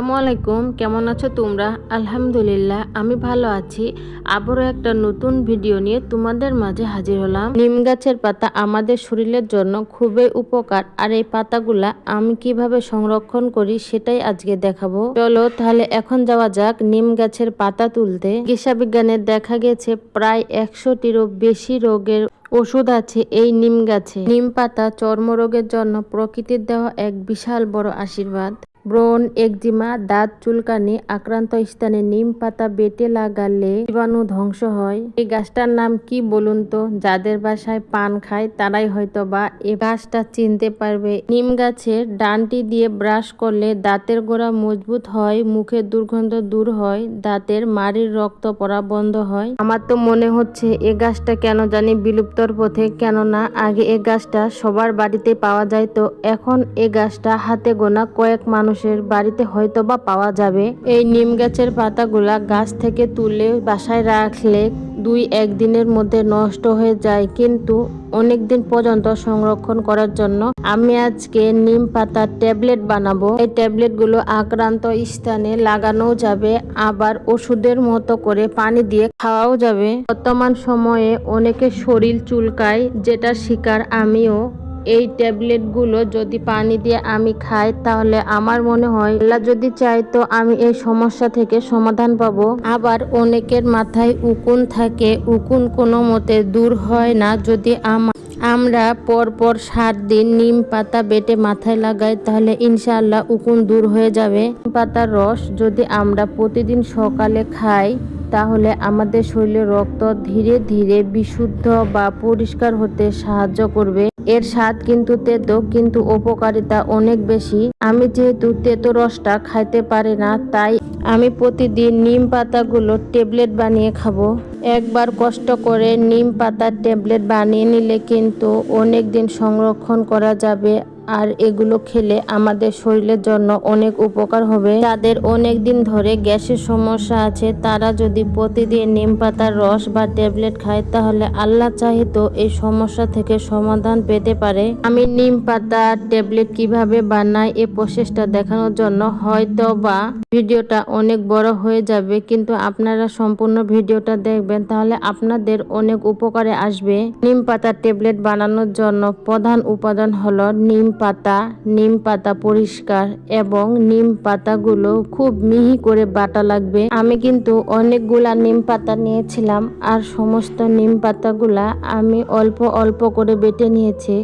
আসসালামু আলাইকুম, কেমন আছো তোমরা? আলহামদুলিল্লাহ, আমি ভালো আছি। আবারও একটা নতুন ভিডিও নিয়ে তোমাদের মাঝে হাজির হলাম। নিম গাছের পাতা আমাদের শরীরের জন্য খুবই উপকার, আর এই পাতাগুলা আমি কীভাবে সংরক্ষণ করি সেটাই আজকে দেখাবো। চলো তাহলে এখন যাওয়া যাক নিম গাছের পাতা তুলতে। চিকিৎসা বিজ্ঞানে দেখা গেছে, প্রায় একশোটিরও বেশি রোগের ওষুধ আছে এই নিম গাছে। নিম পাতা চর্মরোগের জন্য প্রকৃতির দেওয়া এক বিশাল বড় আশীর্বাদ। ব্রণ, একজিমা, দাঁত, চুলকানি, আক্রান্ত স্থানে নিম পাতা বেটে লাগালে জীবাণু ধ্বংস হয়। এই গাছটার নাম কি বলুন তো? যাদের বাসায় পান খায়, তারাই হয়তো বা এ গাছটা চিনতে পারবে। নিম গাছের ডানটি দিয়ে ব্রাশ করলে দাঁতের গোড়া মজবুত হয় মুখের দুর্গন্ধ দূর হয়, দাঁতের মাড়ির রক্ত পড়া বন্ধ হয়। আমার তো মনে হচ্ছে এ গাছটা কেন জানি বিলুপ্তর পথে, কেননা আগে এ গাছটা সবার বাড়িতে পাওয়া যায় তো এখন এ গাছটা হাতে গোনা কয়েক মানুষের বাড়িতে হয়তো বা পাওয়া যাবে। এই নিম গাছের পাতাগুলা গাছ থেকে তুলে বাসায় রাখলে দুই একদিনের মধ্যে নষ্ট হয়ে যায়। কিন্তু অনেক দিন পর্যন্ত সংরক্ষণ করার জন্য আমি আজকে নিম পাতার ট্যাবলেট বানাবো। এই ট্যাবলেটগুলো আক্রান্ত স্থানে লাগানো যাবে, আবার ওষুধের মতো করে পানি দিয়ে খাওয়াও যাবে। বর্তমান সময়ে অনেকের শরীর চুলকায় যেটা শিকার আমিও এই ট্যাবলেটগুলো যদি পানি দিয়ে আমি খাই, তাহলে আমার মনে হয় আল্লাহ যদি চাই তো আমি এই সমস্যা থেকে সমাধান পাবো। আবার অনেকের মাথায় উকুন থাকে, উকুন কোনো মতে দূর হয় না। যদি আমার আমরা পরপর সাত দিন নিম পাতা বেটে মাথায় লাগাই, তাহলে ইনশাআল্লাহ উকুন দূর হয়ে যাবে। নিম পাতার রস যদি আমরা প্রতিদিন সকালে খাই, তাহলে আমাদের শরীরে রক্ত ধীরে ধীরে বিশুদ্ধ বা পরিষ্কার হতে সাহায্য করবে। এর স্বাদ কিন্তু তেতো, কিন্তু উপকারিতা অনেক বেশি। আমি যেহেতু তেতো রসটা খাইতে পারি না, তাই আমি প্রতিদিন নিম পাতাগুলো ট্যাবলেট বানিয়ে খাব। একবার কষ্ট করে নিম পাতার ট্যাবলেট বানিয়ে নিলে কিন্তু অনেক দিন সংরক্ষণ করা যাবে। আর এগুলো খেলে আমাদের শরীরের জন্য অনেক উপকার হবে। যাদের অনেক দিন ধরে গ্যাসের সমস্যা আছে, তারা যদি প্রতিদিন নিম পাতার রস বা ট্যাবলেট খায়, তাহলে আল্লাহ চাহিতো এই সমস্যা থেকে সমাধান পেতে পারে। আমি নিম পাতার ট্যাবলেট কীভাবে বানাই, এ প্রসেসটা দেখানোর জন্য হয়তো বা ভিডিওটা অনেক বড় হয়ে যাবে, কিন্তু আপনারা সম্পূর্ণ ভিডিওটা দেখবেন। তাহলে আপনাদের অনেক উপকারে আসবে। নিম পাতার ট্যাবলেট বানানোর জন্য প্রধান উপাদান হলো নিম পাতা নিম পাতা পরিষ্কার এবং নিম পাতাগুলো খুব মিহি করে বাটা লাগবে। আমি কিন্তু অনেকগুলা নিম পাতা নিয়েছিলাম আর সমস্ত নিম পাতাগুলা আমি অল্প অল্প করে বেটে নিয়েছি।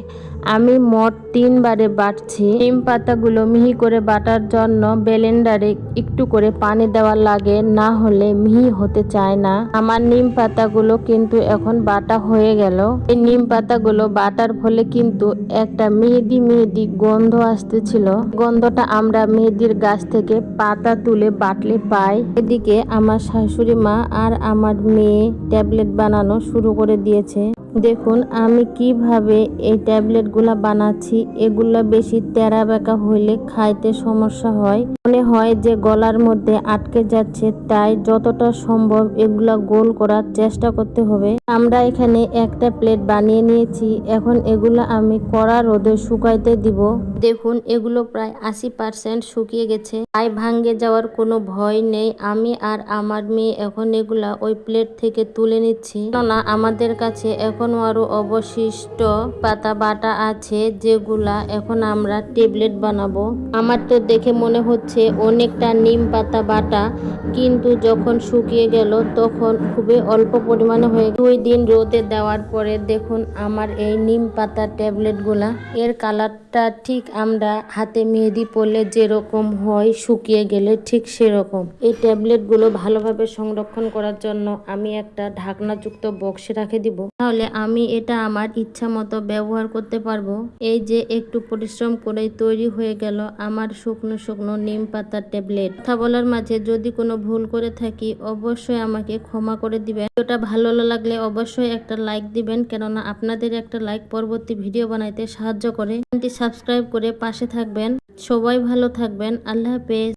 আমি মোট তিনবারে বাটছি নিম পাতাগুলো মিহি করে বাটার জন্য ব্লেন্ডারে একটু করে পানি দেওয়া লাগে, না হলে মিহি হতে চায় না। আমার নিম পাতাগুলো কিন্তু এখন বাটা হয়ে গেল। এই নিম পাতাগুলো বাটার ফলে কিন্তু একটা মেহেদি মেহেদি গন্ধ আসতেছিল। গন্ধটা আমরা মেহেদির গাছ থেকে পাতা তুলে বাটলে পাই। এদিকে আমার শাশুড়ি মা আর আমার মেয়ে ট্যাবলেট বানানো শুরু করে দিয়েছে। দেখুন, আমি কীভাবে এই ট্যাবলেটগুলা বানাচ্ছি, এগুলা বেশি তেরা বেঁকা হইলে খাইতে সমস্যা হয়। মনে হয় যে গলার মধ্যে আটকে যাচ্ছে, তাই যতটা সম্ভব এগুলা গোল করার চেষ্টা করতে হবে। আমরা এখানে একটা প্লেট বানিয়ে নিয়েছি, এখন এগুলো আমি কড়া রোদে শুকাইতে দিব। দেখুন, এগুলো প্রায় আশি পার্সেন্ট শুকিয়ে গেছে, তাই ভাঙ্গে যাওয়ার কোনো ভয় নেই। আমি আর আমার মেয়ে এখন এগুলা ওই প্লেট থেকে তুলে নিচ্ছি। কেননা আমাদের কাছে এখনও আরও অবশিষ্ট পাতা বাটা আছে যেগুলা এখন আমরা ট্যাবলেট বানাবো। আমার তো দেখে মনে হচ্ছে অনেকটা নিম পাতা বাটা কিন্তু যখন শুকিয়ে গেল তখন খুবই অল্প পরিমাণে হয়ে দুই দিন রোদে দেওয়ার পরে দেখুন আমার এই নিম পাতা ট্যাবলেটগুলা। এর কালারটা ঠিক আমরা হাতে মেহেদি পরলে যেরকম হয় শুকিয়ে গেলে ঠিক সেরকম। এই ট্যাবলেটগুলো ভালোভাবে সংরক্ষণ করার জন্য আমি একটা ঢাকনাযুক্ত বক্সে রাখে দিব। তাহলে আমি এটা আমার ইচ্ছা মতো ব্যবহার করতে পারব। এই যে একটু পরিশ্রম করে তৈরি হয়ে গেল আমার শুকনো শুকনো নিম পাতার ট্যাবলেট। কথা বলার মাঝে যদি কোনো ভুল করে থাকি, অবশ্যই আমাকে ক্ষমা করে দিবেন। ভিডিওটা ভালো লাগলে অবশ্যই একটা লাইক দিবেন, কেননা আপনাদের একটা লাইক পরবর্তী ভিডিও বানাইতে সাহায্য করে। সাবস্ক্রাইব করে পাশে থাকবেন। সবাই ভালো থাকবেন। আল্লাহ হাফেজ।